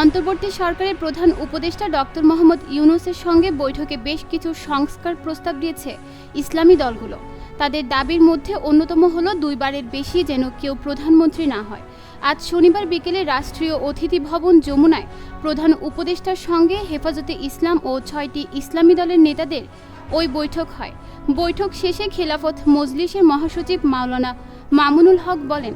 অন্তর্বর্তী সরকারের প্রধান উপদেষ্টা ডক্টর মোহাম্মদ ইউনুসের সঙ্গে বৈঠকে বেশ কিছু সংস্কার প্রস্তাব দিয়েছে ইসলামী দলগুলো। তাদের দাবির মধ্যে অন্যতম হলো দুইবারের বেশি যেন কেউ প্রধানমন্ত্রী না হয়। আজ শনিবার বিকেলে রাষ্ট্রীয় অতিথি ভবন যমুনায় প্রধান উপদেষ্টার সঙ্গে হেফাজতে ইসলাম ও ছয়টি ইসলামী দলের নেতাদের ওই বৈঠক হয়। বৈঠক শেষে খেলাফত মজলিসের মহাসচিব মাওলানা মামুনুল হক বলেন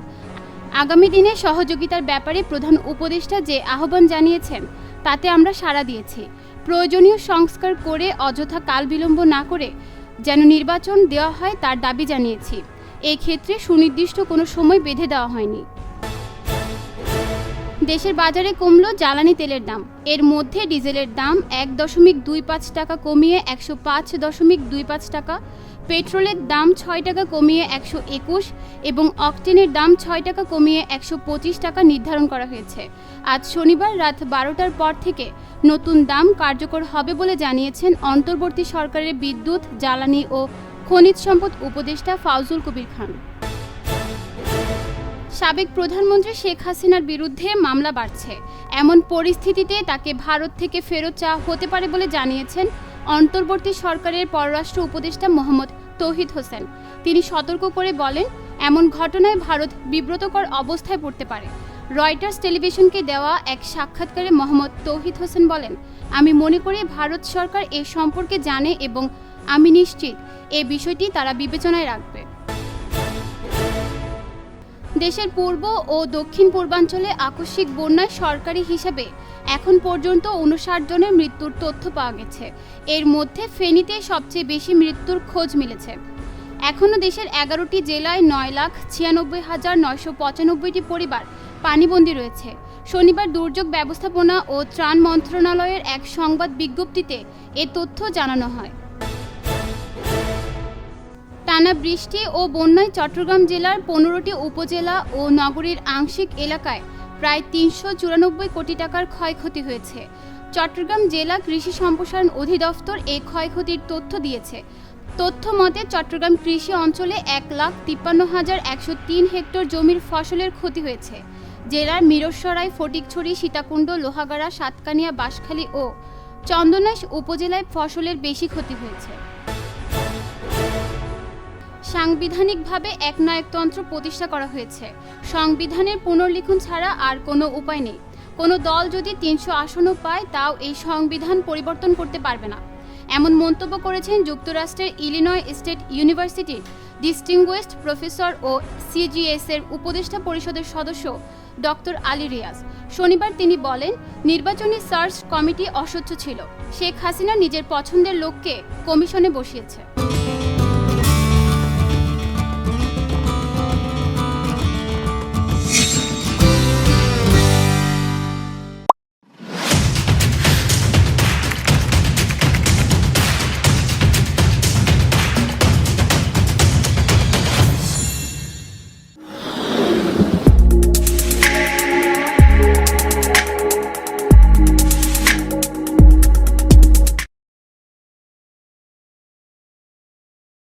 আগামী দিনে সহযোগিতার ব্যাপারে প্রধান উপদেষ্টা যে আহ্বান জানিয়েছেন, তাতে আমরা সাড়া দিয়েছি। প্রয়োজনীয় সংস্কার করে অযথা কাল বিলম্ব না করে যেন নির্বাচন দেওয়া হয় তার দাবি জানিয়েছি। এই ক্ষেত্রে সুনির্দিষ্ট কোনো সময় বেঁধে দেওয়া হয়নি। দেশের বাজারে কমল জ্বালানি তেলের দাম। এর মধ্যে ডিজেলের দাম এক দশমিক দুই পাঁচ টাকা কমিয়ে একশো পাঁচ দশমিক দুই পাঁচ টাকা পেট্রোলের দাম ছয় টাকা কমিয়ে একশো একুশ এবং অকটেনের দাম ছয় টাকা কমিয়ে একশো পঁচিশ টাকা নির্ধারণ করা হয়েছে। আজ শনিবার রাত বারোটার পর থেকে নতুন দাম কার্যকর হবে বলে জানিয়েছেন অন্তর্বর্তী সরকারের বিদ্যুৎ, জ্বালানি ও খনিজ সম্পদ উপদেষ্টা ফাউজুল কবির খান। সাবেক প্রধানমন্ত্রী শেখ হাসিনার বিরুদ্ধে মামলা বাড়ছে। এমন পরিস্থিতিতে তাকে ভারত থেকে ফেরত চাওয়া হতে পারে বলে জানিয়েছেন অন্তর্বর্তী সরকারের পররাষ্ট্র উপদেষ্টা মোহাম্মদ তৌহিদ হোসেন। তিনি সতর্ক করে বলেন, এমন ঘটনায় ভারত বিব্রতকর অবস্থায় পড়তে পারে। রয়টার্স টেলিভিশনকে দেওয়া এক সাক্ষাৎকারে মোহাম্মদ তৌহিদ হোসেন বলেন, আমি মনে করি ভারত সরকার এ সম্পর্কে জানে এবং আমি নিশ্চিত এ বিষয়টি তারা বিবেচনায় রাখবে। দেশের পূর্ব ও দক্ষিণ পূর্বাঞ্চলে আকস্মিক বন্যায় সরকারি হিসাবে এখন পর্যন্ত উনষাট জনের মৃত্যুর তথ্য পাওয়া গেছে। এর মধ্যে ফেনীতে সবচেয়ে বেশি মৃত্যুর খোঁজ মিলেছে। এখনও দেশের এগারোটি জেলায় নয় লাখ ছিয়ানব্বই হাজার নয়শো পঁচানব্বইটি পরিবার পানিবন্দী রয়েছে। শনিবার দুর্যোগ ব্যবস্থাপনা ও ত্রাণ মন্ত্রণালয়ের এক সংবাদ বিজ্ঞপ্তিতে এ তথ্য জানানো হয়। টানা বৃষ্টি ও বন্যায় চট্টগ্রাম জেলার পনেরোটি উপজেলা ও নগরীর আংশিক এলাকায় প্রায় তিনশো চুরানব্বই কোটি টাকার ক্ষয়ক্ষতি হয়েছে। চট্টগ্রাম জেলা কৃষি সম্প্রসারণ অধিদপ্তর এই ক্ষয়ক্ষতির তথ্য দিয়েছে। তথ্য মতে, চট্টগ্রাম কৃষি অঞ্চলে এক লাখ তিপ্পান্ন হাজার একশো তিন হেক্টর জমির ফসলের ক্ষতি হয়েছে। জেলার মিরসরাই, ফটিকছড়ি, সীতাকুণ্ড, লোহাগাড়া, সাতকানিয়া, বাঁশখালী ও চন্দনাইশ উপজেলায় ফসলের বেশি ক্ষতি হয়েছে। সাংবিধানিকভাবে একনায়কতন্ত্র প্রতিষ্ঠা করা হয়েছে। সংবিধানের পুনর্লিখন ছাড়া আর কোনো উপায় নেই। কোনো দল যদি তিনশো আসনও পায়, তাও এই সংবিধান পরিবর্তন করতে পারবে না। এমন মন্তব্য করেছেন যুক্তরাষ্ট্রের ইলিনয় স্টেট ইউনিভার্সিটির ডিস্টিংগুইশড প্রফেসর ও সিজিএস এর উপদেষ্টা পরিষদের সদস্য ডক্টর আলী রিয়াজ। শনিবার তিনি বলেন, নির্বাচনী সার্চ কমিটি অস্বচ্ছ ছিল। শেখ হাসিনা নিজের পছন্দের লোককে কমিশনে বসিয়েছে।